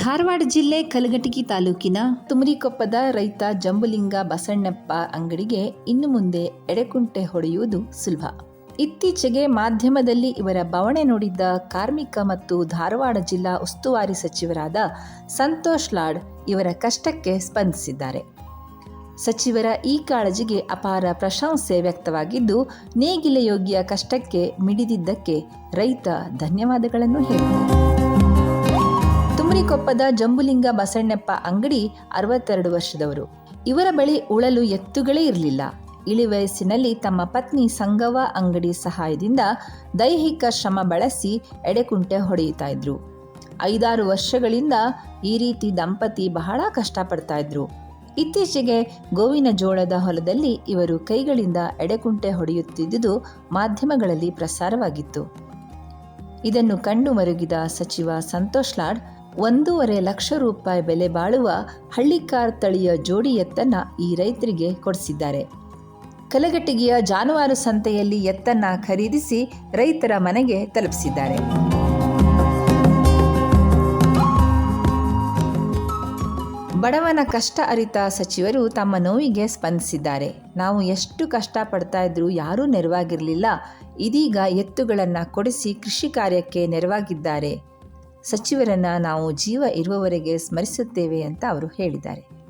ಧಾರವಾಡ ಜಿಲ್ಲೆ ಕಲಘಟಗಿ ತಾಲೂಕಿನ ತುಮರಿಕೊಪ್ಪದ ರೈತ ಜಂಬುಲಿಂಗ ಬಸಣ್ಣಪ್ಪ ಅಂಗಡಿಗೆ ಇನ್ನು ಮುಂದೆ ಎಡೆಕುಂಟೆ ಹೊಡೆಯುವುದು ಸುಲಭ. ಇತ್ತೀಚೆಗೆ ಮಾಧ್ಯಮದಲ್ಲಿ ಇವರ ಬವಣೆ ನೋಡಿದ್ದ ಕಾರ್ಮಿಕ ಮತ್ತು ಧಾರವಾಡ ಜಿಲ್ಲಾ ಉಸ್ತುವಾರಿ ಸಚಿವರಾದ ಸಂತೋಷ್ ಲಾಡ್ ಇವರ ಕಷ್ಟಕ್ಕೆ ಸ್ಪಂದಿಸಿದ್ದಾರೆ. ಸಚಿವರ ಈ ಕಾಳಜಿಗೆ ಅಪಾರ ಪ್ರಶಂಸೆ ವ್ಯಕ್ತವಾಗಿದ್ದು ನೇಗಿಲೆಯೋಗಿಯ ಕಷ್ಟಕ್ಕೆ ಮಿಡಿದಿದ್ದಕ್ಕೆ ರೈತ ಧನ್ಯವಾದಗಳನ್ನು ಹೇಳಿದ್ದಾರೆ. ತುಮರಿಕೊಪ್ಪದ ಜಂಬುಲಿಂಗ ಬಸಣ್ಣಪ್ಪ ಅಂಗಡಿ ಅರವತ್ತೆರಡು ವರ್ಷದವರು. ಇವರ ಬಳಿ ಉಳಲು ಎತ್ತುಗಳೇ ಇರಲಿಲ್ಲ. ಇಳಿ ವಯಸ್ಸಿನಲ್ಲಿ ತಮ್ಮ ಪತ್ನಿ ಸಂಗವ ಅಂಗಡಿ ಸಹಾಯದಿಂದ ದೈಹಿಕ ಶ್ರಮ ಬಳಸಿ ಎಡೆಕುಂಟೆ ಹೊಡೆಯುತ್ತಾ ಇದ್ರು. ಐದಾರು ವರ್ಷಗಳಿಂದ ಈ ರೀತಿ ದಂಪತಿ ಬಹಳ ಕಷ್ಟಪಡ್ತಾ ಇದ್ರು. ಇತ್ತೀಚೆಗೆ ಗೋವಿನ ಜೋಳದ ಹೊಲದಲ್ಲಿ ಇವರು ಕೈಗಳಿಂದ ಎಡೆಕುಂಟೆ ಹೊಡೆಯುತ್ತಿದ್ದುದು ಮಾಧ್ಯಮಗಳಲ್ಲಿ ಪ್ರಸಾರವಾಗಿತ್ತು. ಇದನ್ನು ಕಂಡು ಮರುಗಿದ ಸಚಿವ ಸಂತೋಷ್ ಲಾಡ್ ಒಂದೂವರೆ ಲಕ್ಷ ರೂಪಾಯಿ ಬೆಲೆ ಬಾಳುವ ಹಳ್ಳಿಕಾರ್ ತಳಿಯ ಜೋಡಿ ಎತ್ತನ್ನು ಈ ರೈತರಿಗೆ ಕೊಡಿಸಿದ್ದಾರೆ. ಕಲಘಟಗಿಯ ಜಾನುವಾರು ಸಂತೆಯಲ್ಲಿ ಎತ್ತನ್ನ ಖರೀದಿಸಿ ರೈತರ ಮನೆಗೆ ತಲುಪಿಸಿದ್ದಾರೆ. ಬಡವನ ಕಷ್ಟ ಅರಿತ ಸಚಿವರು ತಮ್ಮ ನೋವಿಗೆ ಸ್ಪಂದಿಸಿದ್ದಾರೆ. ನಾವು ಎಷ್ಟು ಕಷ್ಟ ಪಡ್ತಾ ಇದ್ರೂ ಯಾರೂ ನೆರವಾಗಿರಲಿಲ್ಲ. ಇದೀಗ ಎತ್ತುಗಳನ್ನು ಕೊಡಿಸಿ ಕೃಷಿ ಕಾರ್ಯಕ್ಕೆ ನೆರವಾಗಿದ್ದಾರೆ. ಸಚಿವರನ್ನ ನಾವು ಜೀವ ಇರುವವರೆಗೆ ಸ್ಮರಿಸುತ್ತೇವೆ ಅಂತ ಅವರು ಹೇಳಿದ್ದಾರೆ.